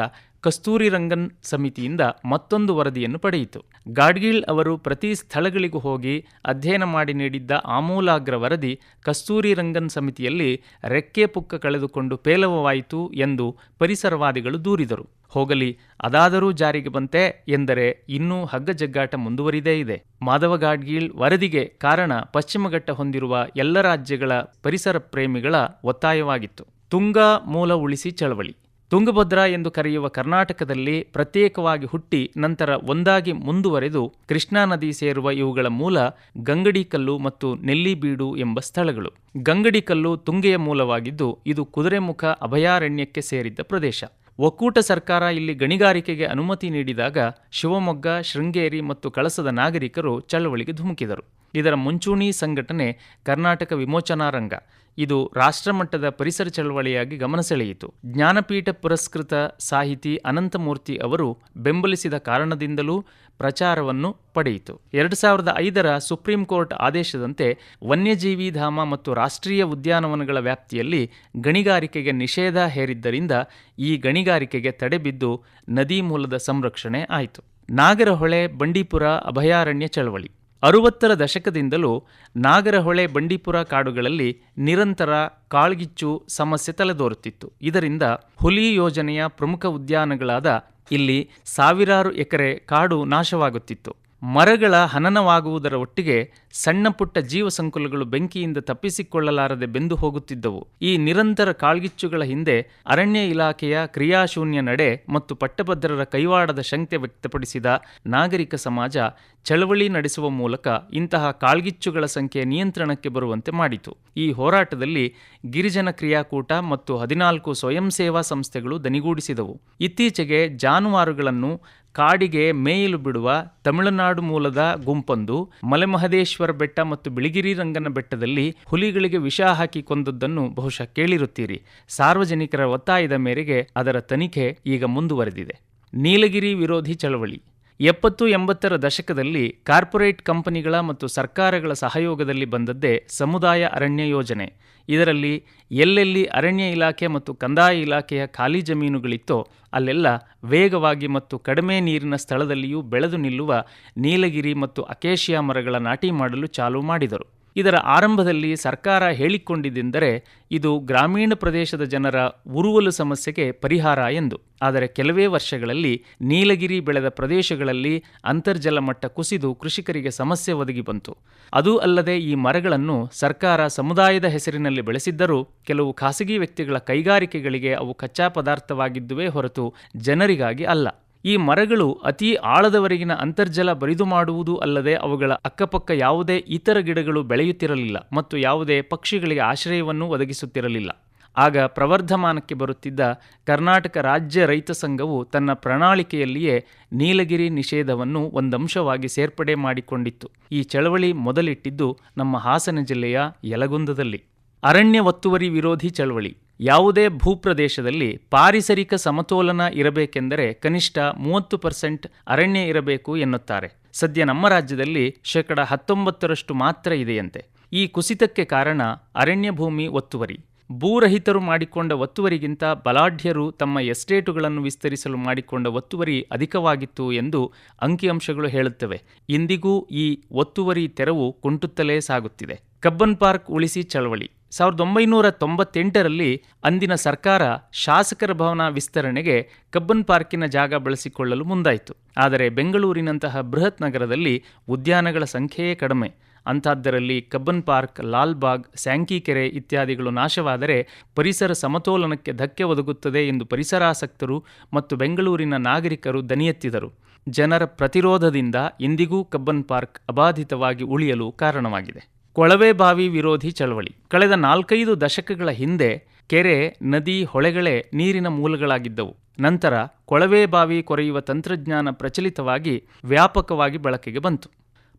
ಕಸ್ತೂರಿ ರಂಗನ್ ಸಮಿತಿಯಿಂದ ಮತ್ತೊಂದು ವರದಿಯನ್ನು ಪಡೆಯಿತು. ಗಾಡ್ಗೀಳ್ ಅವರು ಪ್ರತಿ ಸ್ಥಳಗಳಿಗೂ ಹೋಗಿ ಅಧ್ಯಯನ ಮಾಡಿ ನೀಡಿದ್ದ ಆಮೂಲಾಗ್ರ ವರದಿ ಕಸ್ತೂರಿ ರಂಗನ್ ಸಮಿತಿಯಲ್ಲಿ ರೆಕ್ಕೆ ಪುಕ್ಕ ಕಳೆದುಕೊಂಡು ಪೇಲವವಾಯಿತು ಎಂದು ಪರಿಸರವಾದಿಗಳು ದೂರಿದರು. ಹೋಗಲಿ, ಅದಾದರೂ ಜಾರಿಗೆ ಬಂತೆ ಎಂದರೆ ಇನ್ನೂ ಹಗ್ಗಜಗ್ಗಾಟ ಮುಂದುವರಿದೇ ಇದೆ. ಮಾಧವ ಗಾಡ್ಗೀಳ್ ವರದಿಗೆ ಕಾರಣ ಪಶ್ಚಿಮಘಟ್ಟ ಹೊಂದಿರುವ ಎಲ್ಲ ರಾಜ್ಯಗಳ ಪರಿಸರ ಪ್ರೇಮಿಗಳ ಒತ್ತಾಯವಾಗಿತ್ತು. ತುಂಗಾ ಮೂಲ ಉಳಿಸಿ ಚಳವಳಿ. ತುಂಗಭದ್ರಾ ಎಂದು ಕರೆಯುವ ಕರ್ನಾಟಕದಲ್ಲಿ ಪ್ರತ್ಯೇಕವಾಗಿ ಹುಟ್ಟಿ ನಂತರ ಒಂದಾಗಿ ಮುಂದುವರೆದು ಕೃಷ್ಣಾ ನದಿ ಸೇರುವ ಇವುಗಳ ಮೂಲ ಗಂಗಡಿಕಲ್ಲು ಮತ್ತು ನೆಲ್ಲಿಬೀಡು ಎಂಬ ಸ್ಥಳಗಳು. ಗಂಗಡಿಕಲ್ಲು ತುಂಗೆಯ ಮೂಲವಾಗಿದ್ದು ಇದು ಕುದುರೆಮುಖ ಅಭಯಾರಣ್ಯಕ್ಕೆ ಸೇರಿದ್ದ ಪ್ರದೇಶ. ಒಕ್ಕೂಟ ಸರ್ಕಾರ ಇಲ್ಲಿ ಗಣಿಗಾರಿಕೆಗೆ ಅನುಮತಿ ನೀಡಿದಾಗ ಶಿವಮೊಗ್ಗ, ಶೃಂಗೇರಿ ಮತ್ತು ಕಳಸದ ನಾಗರಿಕರು ಚಳವಳಿಗೆ ಧುಮುಕಿದರು. ಇದರ ಮುಂಚೂಣಿ ಸಂಘಟನೆ ಕರ್ನಾಟಕ ವಿಮೋಚನಾ ರಂಗ. ಇದು ರಾಷ್ಟ್ರಮಟ್ಟದ ಪರಿಸರ ಚಳವಳಿಯಾಗಿ ಗಮನ ಸೆಳೆಯಿತು. ಜ್ಞಾನಪೀಠ ಪುರಸ್ಕೃತ ಸಾಹಿತಿ ಅನಂತಮೂರ್ತಿ ಅವರು ಬೆಂಬಲಿಸಿದ ಕಾರಣದಿಂದಲೂ ಪ್ರಚಾರವನ್ನು ಪಡೆಯಿತು. ಎರಡು ಸಾವಿರದ ಐದರ ಸುಪ್ರೀಂ ಕೋರ್ಟ್ ಆದೇಶದಂತೆ ವನ್ಯಜೀವಿ ಧಾಮ ಮತ್ತು ರಾಷ್ಟ್ರೀಯ ಉದ್ಯಾನವನಗಳ ವ್ಯಾಪ್ತಿಯಲ್ಲಿ ಗಣಿಗಾರಿಕೆಗೆ ನಿಷೇಧ ಹೇರಿದ್ದರಿಂದ ಈ ಗಣಿಗಾರಿಕೆಗೆ ತಡೆಬಿದ್ದು ನದಿ ಮೂಲದ ಸಂರಕ್ಷಣೆ ಆಯಿತು. ನಾಗರಹೊಳೆ, ಬಂಡೀಪುರ ಅಭಯಾರಣ್ಯ ಚಳವಳಿ. ಅರುವತ್ತರ ದಶಕದಿಂದಲೂ ನಾಗರಹೊಳೆ, ಬಂಡೀಪುರ ಕಾಡುಗಳಲ್ಲಿ ನಿರಂತರ ಕಾಳ್ಗಿಚ್ಚು ಸಮಸ್ಯೆ ತಲೆದೋರುತ್ತಿತ್ತು. ಇದರಿಂದ ಹುಲಿ ಯೋಜನೆಯ ಪ್ರಮುಖ ಉದ್ಯಾನಗಳಾದ ಇಲ್ಲಿ ಸಾವಿರಾರು ಎಕರೆ ಕಾಡು ನಾಶವಾಗುತ್ತಿತ್ತು. ಮರಗಳ ಹನನವಾಗುವುದರ ಒಟ್ಟಿಗೆ ಸಣ್ಣ ಪುಟ್ಟ ಜೀವಸಂಕುಲಗಳು ಬೆಂಕಿಯಿಂದ ತಪ್ಪಿಸಿಕೊಳ್ಳಲಾರದೆ ಬೆಂದು ಹೋಗುತ್ತಿದ್ದವು. ಈ ನಿರಂತರ ಕಾಳ್ಗಿಚ್ಚುಗಳ ಹಿಂದೆ ಅರಣ್ಯ ಇಲಾಖೆಯ ಕ್ರಿಯಾಶೂನ್ಯ ನಡೆ ಮತ್ತು ಪಟ್ಟಭದ್ರರ ಕೈವಾಡದ ಶಂಕೆ ವ್ಯಕ್ತಪಡಿಸಿದ ನಾಗರಿಕ ಸಮಾಜ ಚಳವಳಿ ನಡೆಸುವ ಮೂಲಕ ಇಂತಹ ಕಾಳ್ಗಿಚ್ಚುಗಳ ಸಂಖ್ಯೆ ನಿಯಂತ್ರಣಕ್ಕೆ ಬರುವಂತೆ ಮಾಡಿತು. ಈ ಹೋರಾಟದಲ್ಲಿ ಗಿರಿಜನ ಕ್ರಿಯಾಕೂಟ ಮತ್ತು ಹದಿನಾಲ್ಕು ಸ್ವಯಂ ಸೇವಾ ಸಂಸ್ಥೆಗಳು ದನಿಗೂಡಿಸಿದವು. ಇತ್ತೀಚೆಗೆ ಜಾನುವಾರುಗಳನ್ನು ಕಾಡಿಗೆ ಮೇಯಲು ಬಿಡುವ ತಮಿಳುನಾಡು ಮೂಲದ ಗುಂಪೊಂದು ಮಲೆಮಹದೇಶ್ವರ ಬೆಟ್ಟ ಮತ್ತು ಬಿಳಿಗಿರಿ ರಂಗನ ಬೆಟ್ಟದಲ್ಲಿ ಹುಲಿಗಳಿಗೆ ವಿಷ ಹಾಕಿ ಕೊಂದದ್ದನ್ನು ಬಹುಶಃ ಕೇಳಿರುತ್ತೀರಿ. ಸಾರ್ವಜನಿಕರ ಒತ್ತಾಯದ ಮೇರೆಗೆ ಅದರ ತನಿಖೆ ಈಗ ಮುಂದುವರೆದಿದೆ. ನೀಲಗಿರಿ ವಿರೋಧಿ ಚಳವಳಿ. ಎಪ್ಪತ್ತು ಎಂಬತ್ತರ ದಶಕದಲ್ಲಿ ಕಾರ್ಪೊರೇಟ್ ಕಂಪನಿಗಳ ಮತ್ತು ಸರ್ಕಾರಗಳ ಸಹಯೋಗದಲ್ಲಿ ಬಂದದ್ದೇ ಸಮುದಾಯ ಅರಣ್ಯ ಯೋಜನೆ. ಇದರಲ್ಲಿ ಎಲ್ಲೆಲ್ಲಿ ಅರಣ್ಯ ಇಲಾಖೆ ಮತ್ತು ಕಂದಾಯ ಇಲಾಖೆಯ ಖಾಲಿ ಜಮೀನುಗಳಿತ್ತೋ ಅಲ್ಲೆಲ್ಲ ವೇಗವಾಗಿ ಮತ್ತು ಕಡಿಮೆ ನೀರಿನ ಸ್ಥಳದಲ್ಲಿಯೂ ಬೆಳೆದು ನಿಲ್ಲುವ ನೀಲಗಿರಿ ಮತ್ತು ಅಕೇಶಿಯಾ ಮರಗಳ ನಾಟಿ ಮಾಡಲು ಚಾಲೂ ಮಾಡಿದರು. ಇದರ ಆರಂಭದಲ್ಲಿ ಸರ್ಕಾರ ಹೇಳಿಕೊಂಡಿದ್ದೆಂದರೆ ಇದು ಗ್ರಾಮೀಣ ಪ್ರದೇಶದ ಜನರ ಉರುವಲು ಸಮಸ್ಯೆಗೆ ಪರಿಹಾರ ಎಂದು. ಆದರೆ ಕೆಲವೇ ವರ್ಷಗಳಲ್ಲಿ ನೀಲಗಿರಿ ಬೆಳೆದ ಪ್ರದೇಶಗಳಲ್ಲಿ ಅಂತರ್ಜಲ ಮಟ್ಟ ಕುಸಿದು ಕೃಷಿಕರಿಗೆ ಸಮಸ್ಯೆ ಒದಗಿ ಬಂತು. ಅದೂ ಅಲ್ಲದೆ ಈ ಮರಗಳನ್ನು ಸರ್ಕಾರ ಸಮುದಾಯದ ಹೆಸರಿನಲ್ಲಿ ಬೆಳೆಸಿದ್ದರೂ ಕೆಲವು ಖಾಸಗಿ ವ್ಯಕ್ತಿಗಳ ಕೈಗಾರಿಕೆಗಳಿಗೆ ಅವು ಕಚ್ಚಾ ಪದಾರ್ಥವಾಗಿದ್ದುವೇ ಹೊರತು ಜನರಿಗಾಗಿ ಅಲ್ಲ. ಈ ಮರಗಳು ಅತಿ ಆಳದವರೆಗಿನ ಅಂತರ್ಜಲ ಬರಿದು ಮಾಡುವುದು ಅಲ್ಲದೆ ಅವುಗಳ ಅಕ್ಕಪಕ್ಕ ಯಾವುದೇ ಇತರ ಗಿಡಗಳು ಬೆಳೆಯುತ್ತಿರಲಿಲ್ಲ ಮತ್ತು ಯಾವುದೇ ಪಕ್ಷಿಗಳಿಗೆ ಆಶ್ರಯವನ್ನು ಒದಗಿಸುತ್ತಿರಲಿಲ್ಲ. ಆಗ ಪ್ರವರ್ಧಮಾನಕ್ಕೆ ಬರುತ್ತಿದ್ದ ಕರ್ನಾಟಕ ರಾಜ್ಯ ರೈತ ಸಂಘವು ತನ್ನ ಪ್ರಣಾಳಿಕೆಯಲ್ಲಿಯೇ ನೀಲಗಿರಿ ನಿಷೇಧವನ್ನು ಒಂದಂಶವಾಗಿ ಸೇರ್ಪಡೆ ಮಾಡಿಕೊಂಡಿತ್ತು. ಈ ಚಳವಳಿ ಮೊದಲಿಟ್ಟಿದ್ದು ನಮ್ಮ ಹಾಸನ ಜಿಲ್ಲೆಯ ಯಲಗುಂದದಲ್ಲಿ. ಅರಣ್ಯ ಒತ್ತುವರಿ ವಿರೋಧಿ ಚಳವಳಿ. ಯಾವುದೇ ಭೂಪ್ರದೇಶದಲ್ಲಿ ಪಾರಿಸರಿಕ ಸಮತೋಲನ ಇರಬೇಕೆಂದರೆ ಕನಿಷ್ಠ ಮೂವತ್ತು ಪರ್ಸೆಂಟ್ ಅರಣ್ಯ ಇರಬೇಕು ಎನ್ನುತ್ತಾರೆ. ಸದ್ಯ ನಮ್ಮ ರಾಜ್ಯದಲ್ಲಿ ಶೇಕಡ ಹತ್ತೊಂಬತ್ತರಷ್ಟು ಮಾತ್ರ ಇದೆಯಂತೆ. ಈ ಕುಸಿತಕ್ಕೆ ಕಾರಣ ಅರಣ್ಯ ಭೂಮಿ ಒತ್ತುವರಿ. ಭೂರಹಿತರು ಮಾಡಿಕೊಂಡ ಒತ್ತುವರಿಗಿಂತ ಬಲಾಢ್ಯರು ತಮ್ಮ ಎಸ್ಟೇಟುಗಳನ್ನು ವಿಸ್ತರಿಸಲು ಮಾಡಿಕೊಂಡ ಒತ್ತುವರಿ ಅಧಿಕವಾಗಿತ್ತು ಎಂದು ಅಂಕಿಅಂಶಗಳು ಹೇಳುತ್ತವೆ. ಇಂದಿಗೂ ಈ ಒತ್ತುವರಿ ತೆರವು ಕುಂಟುತ್ತಲೇ ಸಾಗುತ್ತಿದೆ. ಕಬ್ಬನ್ ಪಾರ್ಕ್ ಉಳಿಸಿ ಚಳವಳಿ. ಸಾವಿರದ ಒಂಬೈನೂರ ತೊಂಬತ್ತೆಂಟರಲ್ಲಿ ಅಂದಿನ ಸರ್ಕಾರ ಶಾಸಕರ ಭವನ ವಿಸ್ತರಣೆಗೆ ಕಬ್ಬನ್ ಪಾರ್ಕಿನ ಜಾಗ ಬಳಸಿಕೊಳ್ಳಲು ಮುಂದಾಯಿತು. ಆದರೆ ಬೆಂಗಳೂರಿನಂತಹ ಬೃಹತ್ ನಗರದಲ್ಲಿ ಉದ್ಯಾನಗಳ ಸಂಖ್ಯೆಯೇ ಕಡಿಮೆ. ಅಂಥದ್ದರಲ್ಲಿ ಕಬ್ಬನ್ ಪಾರ್ಕ್ ಲಾಲ್ಬಾಗ್ ಸ್ಯಾಂಕಿ ಕೆರೆ ಇತ್ಯಾದಿಗಳು ನಾಶವಾದರೆ ಪರಿಸರ ಸಮತೋಲನಕ್ಕೆ ಧಕ್ಕೆ ಒದಗುತ್ತದೆ ಎಂದು ಪರಿಸರಾಸಕ್ತರು ಮತ್ತು ಬೆಂಗಳೂರಿನ ನಾಗರಿಕರು ದನಿಯೆತ್ತಿದರು. ಜನರ ಪ್ರತಿರೋಧದಿಂದ ಇಂದಿಗೂ ಕಬ್ಬನ್ ಪಾರ್ಕ್ ಅಬಾಧಿತವಾಗಿ ಉಳಿಯಲು ಕಾರಣವಾಗಿದೆ. ಕೊಳವೆ ಬಾವಿ ವಿರೋಧಿ ಚಳವಳಿ. ಕಳೆದ ನಾಲ್ಕೈದು ದಶಕಗಳ ಹಿಂದೆ ಕೆರೆ, ನದಿ, ಹೊಳೆಗಳೇ ನೀರಿನ ಮೂಲಗಳಾಗಿದ್ದವು. ನಂತರ ಕೊಳವೆ ಬಾವಿ ಕೊರೆಯುವ ತಂತ್ರಜ್ಞಾನ ಪ್ರಚಲಿತವಾಗಿ ವ್ಯಾಪಕವಾಗಿ ಬಳಕೆಗೆ ಬಂತು.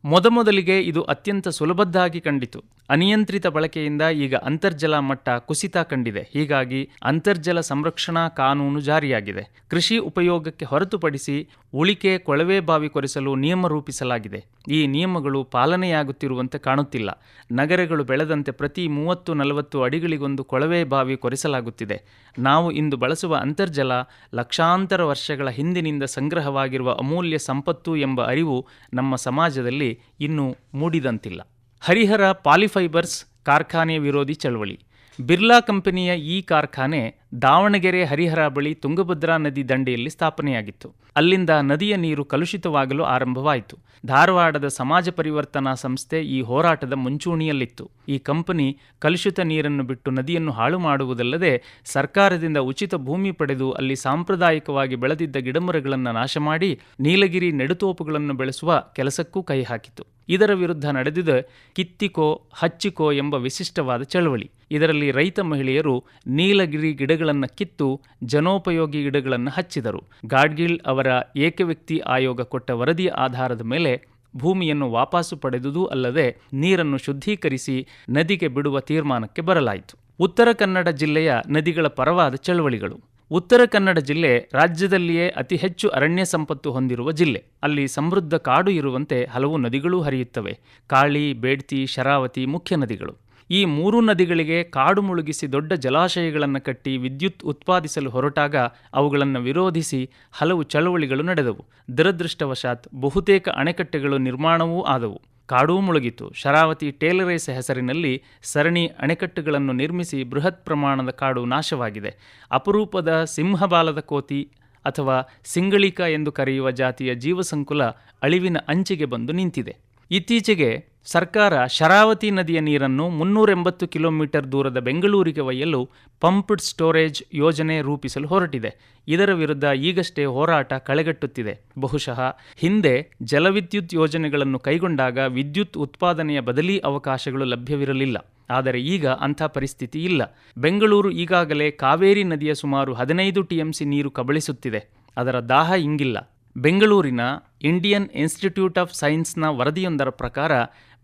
ಮೊದಮೊದಲಿಗೆ ಇದು ಅತ್ಯಂತ ಸುಲಭದ್ದಾಗಿ ಕಂಡಿತು. ಅನಿಯಂತ್ರಿತ ಬಳಕೆಯಿಂದ ಈಗ ಅಂತರ್ಜಲ ಮಟ್ಟ ಕುಸಿತ ಕಂಡಿದೆ. ಹೀಗಾಗಿ ಅಂತರ್ಜಲ ಸಂರಕ್ಷಣಾ ಕಾನೂನು ಜಾರಿಯಾಗಿದೆ. ಕೃಷಿ ಉಪಯೋಗಕ್ಕೆ ಹೊರತುಪಡಿಸಿ ಉಳಿಕೆ ಕೊಳವೆ ಬಾವಿ ಕೊರೆಸಲು ನಿಯಮ ರೂಪಿಸಲಾಗಿದೆ. ಈ ನಿಯಮಗಳು ಪಾಲನೆಯಾಗುತ್ತಿರುವಂತೆ ಕಾಣುತ್ತಿಲ್ಲ. ನಗರಗಳು ಬೆಳೆದಂತೆ ಪ್ರತಿ ಮೂವತ್ತು ನಲವತ್ತು ಅಡಿಗಳಿಗೊಂದು ಕೊಳವೆ ಬಾವಿ ಕೊರೆಸಲಾಗುತ್ತಿದೆ. ನಾವು ಇಂದು ಬಳಸುವ ಅಂತರ್ಜಲ ಲಕ್ಷಾಂತರ ವರ್ಷಗಳ ಹಿಂದಿನಿಂದ ಸಂಗ್ರಹವಾಗಿರುವ ಅಮೂಲ್ಯ ಸಂಪತ್ತು ಎಂಬ ಅರಿವು ನಮ್ಮ ಸಮಾಜದಲ್ಲಿ ಇನ್ನೂ ಮೂಡಿದಂತಿಲ್ಲ. ಹರಿಹರ ಪಾಲಿಫೈಬರ್ಸ್ ಕಾರ್ಖಾನೆ ವಿರೋಧಿ ಚಳವಳಿ. ಬಿರ್ಲಾ ಕಂಪನಿಯ ಈ ಕಾರ್ಖಾನೆ ದಾವಣಗೆರೆ ಹರಿಹರ ಬಳಿ ತುಂಗಭದ್ರಾ ನದಿ ದಂಡೆಯಲ್ಲಿ ಸ್ಥಾಪನೆಯಾಗಿತ್ತು. ಅಲ್ಲಿಂದ ನದಿಯ ನೀರು ಕಲುಷಿತವಾಗಲು ಆರಂಭವಾಯಿತು. ಧಾರವಾಡದ ಸಮಾಜ ಪರಿವರ್ತನಾ ಸಂಸ್ಥೆ ಈ ಹೋರಾಟದ ಮುಂಚೂಣಿಯಲ್ಲಿತ್ತು. ಈ ಕಂಪನಿ ಕಲುಷಿತ ನೀರನ್ನು ಬಿಟ್ಟು ನದಿಯನ್ನು ಹಾಳು ಮಾಡುವುದಲ್ಲದೆ ಸರ್ಕಾರದಿಂದ ಉಚಿತ ಭೂಮಿ ಪಡೆದು ಅಲ್ಲಿ ಸಾಂಪ್ರದಾಯಿಕವಾಗಿ ಬೆಳೆದಿದ್ದ ಗಿಡಮರಗಳನ್ನು ನಾಶ ಮಾಡಿ ನೀಲಗಿರಿ ನೆಡುತೋಪುಗಳನ್ನು ಬೆಳೆಸುವ ಕೆಲಸಕ್ಕೂ ಕೈ ಹಾಕಿತು. ಇದರ ವಿರುದ್ಧ ನಡೆದಿದ ಕಿತ್ತಿಕೋ ಹಚ್ಚಿಕೋ ಎಂಬ ವಿಶಿಷ್ಟವಾದ ಚಳವಳಿ. ಇದರಲ್ಲಿ ರೈತ ಮಹಿಳೆಯರು ನೀಲಗಿರಿ ಗಿಡಗಳನ್ನು ಕಿತ್ತು ಜನೋಪಯೋಗಿ ಗಿಡಗಳನ್ನು ಹಚ್ಚಿದರು. ಗಾಡ್ಗಿಲ್ ಅವರ ಏಕವ್ಯಕ್ತಿ ಆಯೋಗ ಕೊಟ್ಟ ವರದಿ ಆಧಾರದ ಮೇಲೆ ಭೂಮಿಯನ್ನು ವಾಪಸ್ಸು ಪಡೆದುದೂ ಅಲ್ಲದೆ ನೀರನ್ನು ಶುದ್ಧೀಕರಿಸಿ ನದಿಗೆ ಬಿಡುವ ತೀರ್ಮಾನಕ್ಕೆ ಬರಲಾಯಿತು. ಉತ್ತರ ಕನ್ನಡ ಜಿಲ್ಲೆಯ ನದಿಗಳ ಪರವಾದ ಚಳವಳಿಗಳು. ಉತ್ತರ ಕನ್ನಡ ಜಿಲ್ಲೆ ರಾಜ್ಯದಲ್ಲಿಯೇ ಅತಿ ಹೆಚ್ಚು ಅರಣ್ಯ ಸಂಪತ್ತು ಹೊಂದಿರುವ ಜಿಲ್ಲೆ. ಅಲ್ಲಿ ಸಮೃದ್ಧ ಕಾಡು ಇರುವಂತೆ ಹಲವು ನದಿಗಳೂ ಹರಿಯುತ್ತವೆ. ಕಾಳಿ, ಬೇಡ್ತಿ, ಶರಾವತಿ ಮುಖ್ಯ ನದಿಗಳು. ಈ ಮೂರು ನದಿಗಳಿಗೆ ಕಾಡು ಮುಳುಗಿಸಿ ದೊಡ್ಡ ಜಲಾಶಯಗಳನ್ನು ಕಟ್ಟಿ ವಿದ್ಯುತ್ ಉತ್ಪಾದಿಸಲು ಹೊರಟಾಗ ಅವುಗಳನ್ನು ವಿರೋಧಿಸಿ ಹಲವು ಚಳವಳಿಗಳು ನಡೆದವು. ದುರದೃಷ್ಟವಶಾತ್ ಬಹುತೇಕ ಅಣೆಕಟ್ಟೆಗಳು ನಿರ್ಮಾಣವೂ ಆದವು. ಕಾಡೂ ಮುಳುಗಿತು. ಶರಾವತಿ ಟೇಲರೇಸ್ ಹೆಸರಿನಲ್ಲಿ ಸರಣಿ ಅಣೆಕಟ್ಟುಗಳನ್ನು ನಿರ್ಮಿಸಿ ಬೃಹತ್ ಪ್ರಮಾಣದ ಕಾಡು ನಾಶವಾಗಿದೆ. ಅಪರೂಪದ ಸಿಂಹಬಾಲದ ಕೋತಿ ಅಥವಾ ಸಿಂಗಳಿಕ ಎಂದು ಕರೆಯುವ ಜಾತಿಯ ಜೀವಸಂಕುಲ ಅಳಿವಿನ ಅಂಚಿಗೆ ಬಂದು ನಿಂತಿದೆ. ಇತ್ತೀಚೆಗೆ ಸರ್ಕಾರ ಶರಾವತಿ ನದಿಯ ನೀರನ್ನು ಮುನ್ನೂರೆಂಬತ್ತು ಕಿಲೋಮೀಟರ್ ದೂರದ ಬೆಂಗಳೂರಿಗೆ ಒಯ್ಯಲು ಪಂಪ್ಡ್ ಸ್ಟೋರೇಜ್ ಯೋಜನೆ ರೂಪಿಸಲು ಹೊರಟಿದೆ. ಇದರ ವಿರುದ್ಧ ಈಗಷ್ಟೇ ಹೋರಾಟ ಕಳೆಗಟ್ಟುತ್ತಿದೆ. ಬಹುಶಃ ಹಿಂದೆ ಜಲವಿದ್ಯುತ್ ಯೋಜನೆಗಳನ್ನು ಕೈಗೊಂಡಾಗ ವಿದ್ಯುತ್ ಉತ್ಪಾದನೆಯ ಬದಲಿ ಅವಕಾಶಗಳು ಲಭ್ಯವಿರಲಿಲ್ಲ. ಆದರೆ ಈಗ ಅಂಥ ಪರಿಸ್ಥಿತಿ ಇಲ್ಲ. ಬೆಂಗಳೂರು ಈಗಾಗಲೇ ಕಾವೇರಿ ನದಿಯ ಸುಮಾರು ಹದಿನೈದು ಟಿಎಂಸಿ ನೀರು ಕಬಳಿಸುತ್ತಿದೆ. ಅದರ ದಾಹ ಇಂಗಿಲ್ಲ. ಬೆಂಗಳೂರಿನ ಇಂಡಿಯನ್ ಇನ್ಸ್ಟಿಟ್ಯೂಟ್ ಆಫ್ ಸೈನ್ಸ್ನ ವರದಿಯೊಂದರ ಪ್ರಕಾರ,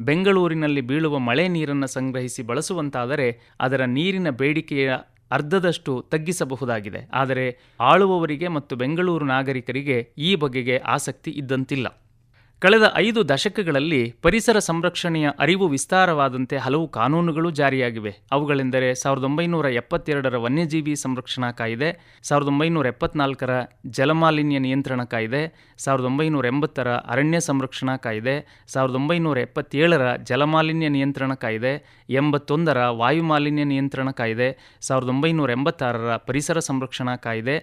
ಬೆಂಗಳೂರಿನಲ್ಲಿ ಬೀಳುವ ಮಳೆ ನೀರನ್ನು ಸಂಗ್ರಹಿಸಿ ಬಳಸುವಂತಾದರೆ ಅದರ ನೀರಿನ ಬೇಡಿಕೆಯ ಅರ್ಧದಷ್ಟು ತಗ್ಗಿಸಬಹುದಾಗಿದೆ. ಆದರೆ ಆಳುವವರಿಗೆ ಮತ್ತು ಬೆಂಗಳೂರು ನಾಗರಿಕರಿಗೆ ಈ ಬಗೆಗೆ ಆಸಕ್ತಿ ಇದ್ದಂತಿಲ್ಲ. ಕಳೆದ ಐದು ದಶಕಗಳಲ್ಲಿ ಪರಿಸರ ಸಂರಕ್ಷಣೆಯ ಅರಿವು ವಿಸ್ತಾರವಾದಂತೆ ಹಲವು ಕಾನೂನುಗಳು ಜಾರಿಯಾಗಿವೆ. ಅವುಗಳೆಂದರೆ ಸಾವಿರದ ಒಂಬೈನೂರ ಎಪ್ಪತ್ತೆರಡರ ವನ್ಯಜೀವಿ ಸಂರಕ್ಷಣಾ ಕಾಯ್ದೆ, ಸಾವಿರದ ಒಂಬೈನೂರ ಎಪ್ಪತ್ನಾಲ್ಕರ ಜಲಮಾಲಿನ್ಯ ನಿಯಂತ್ರಣ ಕಾಯ್ದೆ, ಸಾವಿರದ ಒಂಬೈನೂರ ಎಂಬತ್ತರ ಅರಣ್ಯ ಸಂರಕ್ಷಣಾ ಕಾಯ್ದೆ, ಸಾವಿರದ ಒಂಬೈನೂರ ಎಪ್ಪತ್ತೇಳರ ಜಲಮಾಲಿನ್ಯ ನಿಯಂತ್ರಣ ಕಾಯ್ದೆ, ಎಂಬತ್ತೊಂದರ ವಾಯುಮಾಲಿನ್ಯ ನಿಯಂತ್ರಣ ಕಾಯ್ದೆ, ಸಾವಿರದ ಒಂಬೈನೂರ ಎಂಬತ್ತಾರರ ಪರಿಸರ ಸಂರಕ್ಷಣಾ ಕಾಯ್ದೆ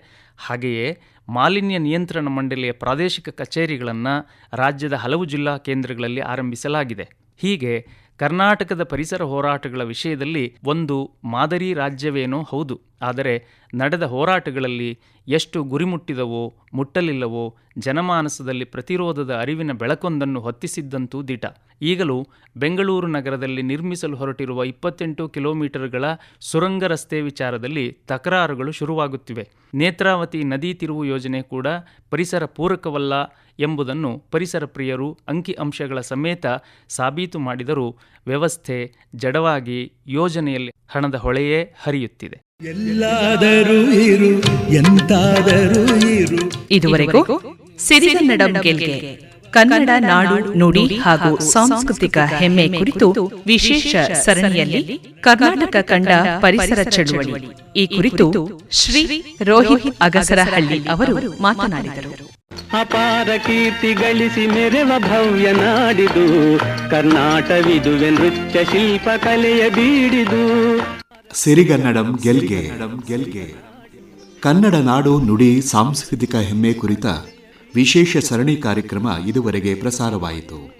ಹಾಗೆಯೇ ಮಾಲಿನ್ಯ ನಿಯಂತ್ರಣ ಮಂಡಳಿಯ ಪ್ರಾದೇಶಿಕ ಕಚೇರಿಗಳನ್ನು ರಾಜ್ಯದ ಹಲವು ಜಿಲ್ಲಾ ಕೇಂದ್ರಗಳಲ್ಲಿ ಆರಂಭಿಸಲಾಗಿದೆ. ಹೀಗೆ ಕರ್ನಾಟಕದ ಪರಿಸರ ಹೋರಾಟಗಳ ವಿಷಯದಲ್ಲಿ ಒಂದು ಮಾದರಿ ರಾಜ್ಯವೇನೋ ಹೌದು. ಆದರೆ ನಡೆದ ಹೋರಾಟಗಳಲ್ಲಿ ಎಷ್ಟು ಗುರಿ ಮುಟ್ಟಿದವೋ ಮುಟ್ಟಲಿಲ್ಲವೋ, ಜನಮಾನಸದಲ್ಲಿ ಪ್ರತಿರೋಧದ ಅರಿವಿನ ಬೆಳಕೊಂದನ್ನು ಹೊತ್ತಿಸಿದ್ದಂತೂ ದಿಟ. ಈಗಲೂ ಬೆಂಗಳೂರು ನಗರದಲ್ಲಿ ನಿರ್ಮಿಸಲು ಹೊರಟಿರುವ ಇಪ್ಪತ್ತೆಂಟು ಕಿಲೋಮೀಟರ್ಗಳ ಸುರಂಗ ರಸ್ತೆ ವಿಚಾರದಲ್ಲಿ ತಕರಾರುಗಳು ಶುರುವಾಗುತ್ತಿವೆ. ನೇತ್ರಾವತಿ ನದಿ ತಿರುವು ಯೋಜನೆ ಕೂಡ ಪರಿಸರ ಪೂರಕವಲ್ಲ ಎಂಬುದನ್ನು ಪರಿಸರ ಪ್ರಿಯರು ಅಂಕಿ ಅಂಶಗಳ ಸಮೇತ ಸಾಬೀತು ಮಾಡಿದರೂ ವ್ಯವಸ್ಥೆ ಜಡವಾಗಿ ಯೋಜನೆಯಲ್ಲಿ ಹಣದ ಹೊಳೆಯೇ ಹರಿಯುತ್ತಿದೆ. ಎಲ್ಲಾದರೂ ಇರು ಎಂತಾದರೂ ಇರು. ಇದುವರೆಗೂ ಸಿರಿಗನ್ನಡ ಗೆಲ್ಗೆ ಕನ್ನಡ ನಾಡು ನುಡಿ ಹಾಗೂ ಸಾಂಸ್ಕೃತಿಕ ಹೆಮ್ಮೆ ಕುರಿತು ವಿಶೇಷ ಸರಣಿಯಲ್ಲಿ ಕರ್ನಾಟಕ ಕಂಡ ಪರಿಸರ ಚಳುವಳಿ. ಈ ಕುರಿತು ಶ್ರೀ ರೋಹಿತ್ ಅಗಸರಹಳ್ಳಿ ಅವರು ಮಾತನಾಡಿದರು. ಅಪಾರ ಕೀರ್ತಿ ಗಳಿಸಿ ಮೆರೆವ ಭವ್ಯ ನಾಡಿದು. ಕರ್ನಾಟವಿದುವೆ ನೃತ್ಯ ಶಿಲ್ಪ ಕಲೆಯ ಬೀಡಿದು. ಸಿರಿಗನ್ನಡಂ ಗೆಲ್ಗೆ ಗೆಲ್ಗೆ. ಕನ್ನಡ ನಾಡು ನುಡಿ ಸಾಂಸ್ಕೃತಿಕ ಹೆಮ್ಮೆ ಕುರಿತ ವಿಶೇಷ ಸರಣಿ ಕಾರ್ಯಕ್ರಮ ಇದುವರೆಗೆ ಪ್ರಸಾರವಾಯಿತು.